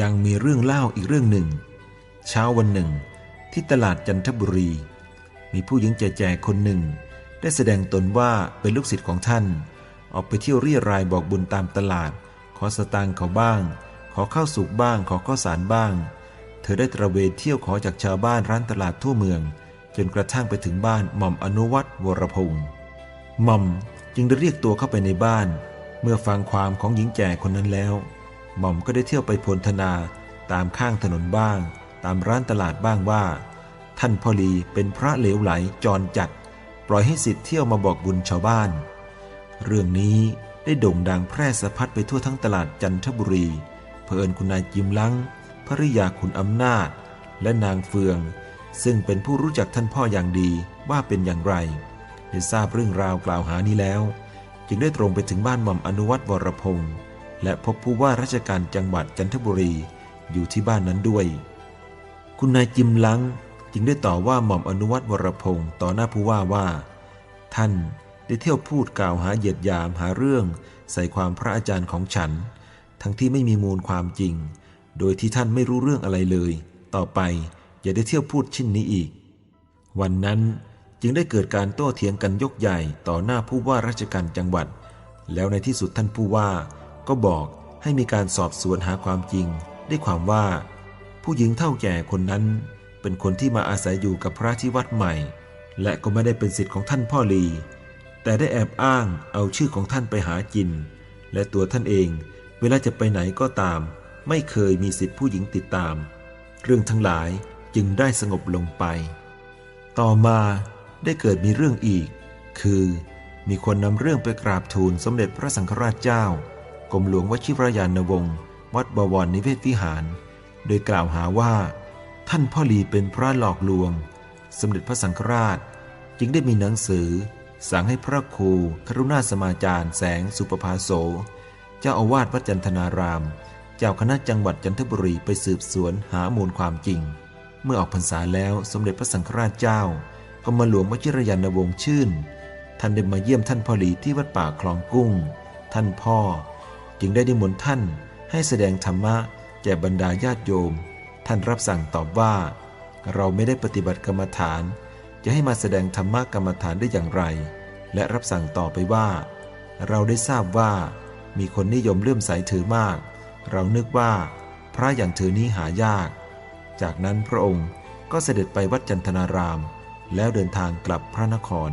ยังมีเรื่องเล่าอีกเรื่องหนึ่ง เช้าวันหนึ่ง ที่ตลาดจันทบุรี มีผู้หญิงแก่ๆคนหนึ่ง ได้แสดงตนว่าเป็นลูกศิษย์ของท่าน ออกไปเที่ยวเรียรายบอกบุญตามตลาด ขอสตางค์เขาบ้าง ขอข้าวสุกบ้าง ขอข้าวสารบ้าง เธอได้ตระเวนเที่ยวขอจากชาวบ้านร้านตลาดทั่วเมือง จนกระทั่งไปถึงบ้านหม่อมอนุวัตรวรพงศ์หม่อมจึงได้เรียกตัวเข้าไปในบ้าน เมื่อฟังความของหญิงแก่คนนั้นแล้ว หม่อมก็ได้เที่ยวไปพลธนาตามข้างถนนบ้าง ตามร้านตลาดบ้างว่า ท่านพ่อลีเป็นพระเหลวไหลจรจัด ปล่อยให้สิทธิ์เที่ยวมาบอกบุญชาวบ้าน เรื่องนี้ได้โด่งดังแพร่สะพัดไปทั่วทั้งตลาดจันทบุรีเผอิญคุณนายจิมลังภริยาคุณอำนาจ และนางเฟือง ซึ่งเป็นผู้รู้จักท่านพ่ออย่างดีว่าเป็นอย่างไรได้ทราบเรื่องราวกล่าวหานี้แล้ว จึงได้ตรงไปถึงบ้านหม่อมอนุวัตรวรพงศ์ และพบผู้ว่าราชการจังหวัดจันทบุรีอยู่ที่บ้านนั้นด้วย คุณนายจิมลังจึงได้ต่อว่าหม่อมอนุวัตรวรพงศ์ต่อหน้าผู้ว่าว่า ท่านได้เที่ยวพูดกล่าวหาเหยียดยามหาเรื่องใส่ความพระอาจารย์ของฉัน ทั้งที่ไม่มีมูลความจริง โดยที่ท่านไม่รู้เรื่องอะไรเลย ต่อไปอย่าได้เที่ยวพูดเช่นนี้อีก วันนั้นจึงได้เกิดการโต้เถียงกันยกใหญ่ต่อหน้าผู้ว่าราชการจังหวัด แล้วในที่สุดท่านผู้ว่า ก็บอกให้มีการสอบสวนหาความจริง ได้ความว่า ผู้หญิงเท่าแก่คนนั้น เป็นคนที่มาอาศัยอยู่กับพระที่วัดใหม่ และก็ไม่ได้เป็นสิทธิ์ของท่านพ่อลี แต่ได้แอบอ้างเอาชื่อของท่านไปหากิน และตัวท่านเองเวลาจะไปไหนก็ตาม ไม่เคยมีสิทธิผู้หญิงติดตาม เรื่องทั้งหลายจึงได้สงบลงไป ต่อมาได้เกิดมีเรื่องอีก คือมีคนนำเรื่องไปกราบทูลสมเด็จพระสังฆราชเจ้า กรมหลวงวชิรยานวงศ์วัดบวรนิเวศวิหาร โดยกล่าวหาว่า ท่านพ่อหลีเป็นพระหลอกลวง สมเด็จพระสังฆราช จึงได้มีหนังสือ สั่งให้พระครูครุณาสมาจารย์แสงสุปภาโส เจ้าอาวาสวัดจันทนาราม เจ้าคณะจังหวัดจันทบุรีไปสืบสวนหามูลความจริง เมื่อออกพรรษาแล้วสมเด็จพระสังฆราชเจ้ากรมหลวงวชิรยานวงศ์ชื่น ท่านได้มาเยี่ยมท่านพ่อหลีที่วัดป่าคลองกุ้ง ท่านพ่อ จึงได้นิมนต์ท่านให้แสดงธรรมะแก่บรรดาญาติโยม ท่านรับสั่งตอบว่า เราไม่ได้ปฏิบัติกรรมฐาน จะให้มาแสดงธรรมะกรรมฐานได้อย่างไร และรับสั่งต่อไปว่า เราได้ทราบว่า มีคนนิยมเลื่อมใสถือมาก เรานึกว่า พระอย่างเธอนี้หายาก จากนั้นพระองค์ก็เสด็จไปวัดจันทนาราม แล้วเดินทางกลับพระนคร